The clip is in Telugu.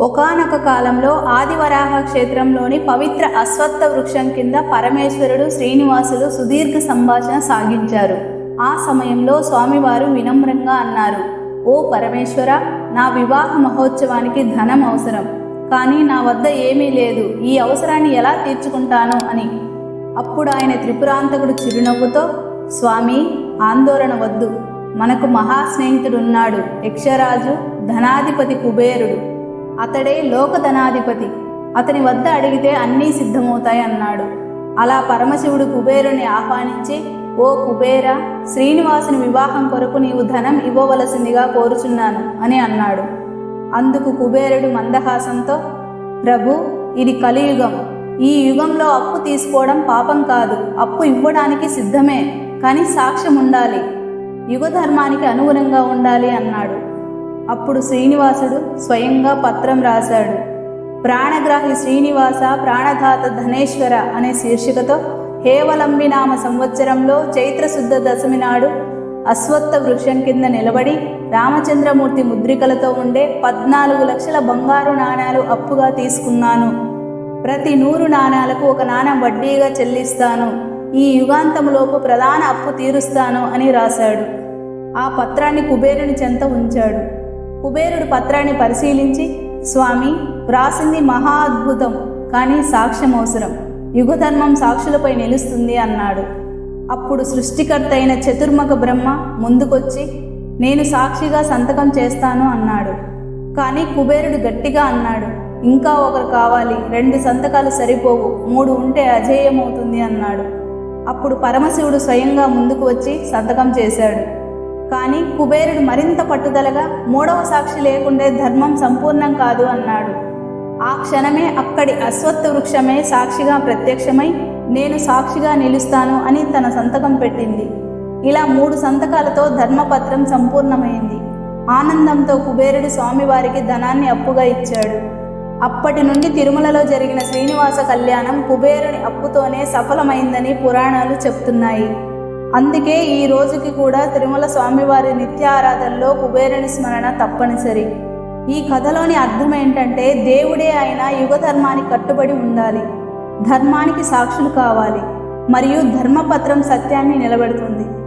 ఒకనొక కాలంలో ఆదివరాహ క్షేత్రంలోని పవిత్ర అశ్వత్థ వృక్షం కింద పరమేశ్వరుడు శ్రీనివాసులు సుదీర్ఘ సంభాషణ సాగించారు. ఆ సమయంలో స్వామివారు వినమ్రంగా అన్నారు ఓ పరమేశ్వర నా వివాహ మహోత్సవానికి ధనం అవసరం. కానీ నా వద్ద ఏమీ లేదు. ఈ అవసరాన్ని ఎలా తీర్చుకుంటాను? అని. అప్పుడు ఆయన త్రిపురాంతకుడు చిరునవ్వుతో స్వామి ఆందోళన వద్దు. మనకు మహా స్నేహితుడున్నాడు యక్షరాజు ధనాధిపతి కుబేరుడు. అతడే లోకధనాధిపతి. అతని వద్ద అడిగితే అన్నీ సిద్ధమవుతాయి అన్నాడు. అలా పరమశివుడు కుబేరుని ఆహ్వానించి ఓ కుబేర శ్రీనివాసుని వివాహం కొరకు నీవు ధనం ఇవ్వవలసిందిగా కోరుచున్నాను అని అన్నాడు. అందుకు కుబేరుడు మందహాసంతో ప్రభు ఇది కలియుగం. ఈ యుగంలో అప్పు తీసుకోవడం పాపం కాదు. అప్పు ఇవ్వడానికి సిద్ధమే. కానీ సాక్ష్యం ఉండాలి యుగ ధర్మానికి అనుగుణంగా ఉండాలి అన్నాడు. అప్పుడు శ్రీనివాసుడు స్వయంగా పత్రం రాశాడు. ప్రాణగ్రాహి శ్రీనివాస ప్రాణదాత ధనేశ్వర అనే శీర్షికతో హేవలంబి నామ సంవత్సరంలో చైత్రశుద్ధ దశమి నాడు అశ్వత్థ వృక్షం కింద నిలబడి రామచంద్రమూర్తి ముద్రికలతో ఉండే పద్నాలుగు లక్షల బంగారు నాణాలు అప్పుగా తీసుకున్నాను. ప్రతి నూరు నాణాలకు ఒక నాణం వడ్డీగా చెల్లిస్తాను. ఈ యుగాంతంలోపు ప్రధాన అప్పు తీరుస్తాను అని రాశాడు. ఆ పత్రాన్ని కుబేరుని చెంత ఉంచాడు. కుబేరుడు పత్రాన్ని పరిశీలించి స్వామి వ్రాసింది మహా అద్భుతం కానీ సాక్ష్యం అవసరం. యుగధర్మం సాక్షులపై నిలుస్తుంది అన్నాడు. అప్పుడు సృష్టికర్త అయిన చతుర్ముఖ బ్రహ్మ ముందుకొచ్చి నేను సాక్షిగా సంతకం చేస్తాను అన్నాడు. కానీ కుబేరుడు గట్టిగా అన్నాడు ఇంకా ఒకరు కావాలి రెండు సంతకాలు సరిపోవు మూడు ఉంటే అజేయమవుతుంది అన్నాడు. అప్పుడు పరమశివుడు స్వయంగా ముందుకు వచ్చి సంతకం చేశాడు. కానీ కుబేరుడు మరింత పట్టుదలగా మూడవ సాక్షి లేకుండే ధర్మం సంపూర్ణం కాదు అన్నాడు. ఆ క్షణమే అక్కడి అశ్వత్థ వృక్షమే సాక్షిగా ప్రత్యక్షమై నేను సాక్షిగా నిలుస్తాను అని తన సంతకం పెట్టింది. ఇలా మూడు సంతకాలతో ధర్మపత్రం సంపూర్ణమైంది. ఆనందంతో కుబేరుడు స్వామివారికి ధనాన్ని అప్పుగా ఇచ్చాడు. అప్పటి నుండి తిరుమలలో జరిగిన శ్రీనివాస కళ్యాణం కుబేరుని అప్పుతోనే సఫలమైందని పురాణాలు చెప్తున్నాయి. అందుకే ఈ రోజుకి కూడా తిరుమల స్వామివారి నిత్య ఆరాధనలో కుబేరుని స్మరణ తప్పనిసరి. ఈ కథలోని అర్థం ఏంటంటే దేవుడే అయినా యుగ ధర్మానికి కట్టుబడి ఉండాలి. ధర్మానికి సాక్షులు కావాలి. మరియు ధర్మపత్రం సత్యాన్ని నిలబెడుతుంది.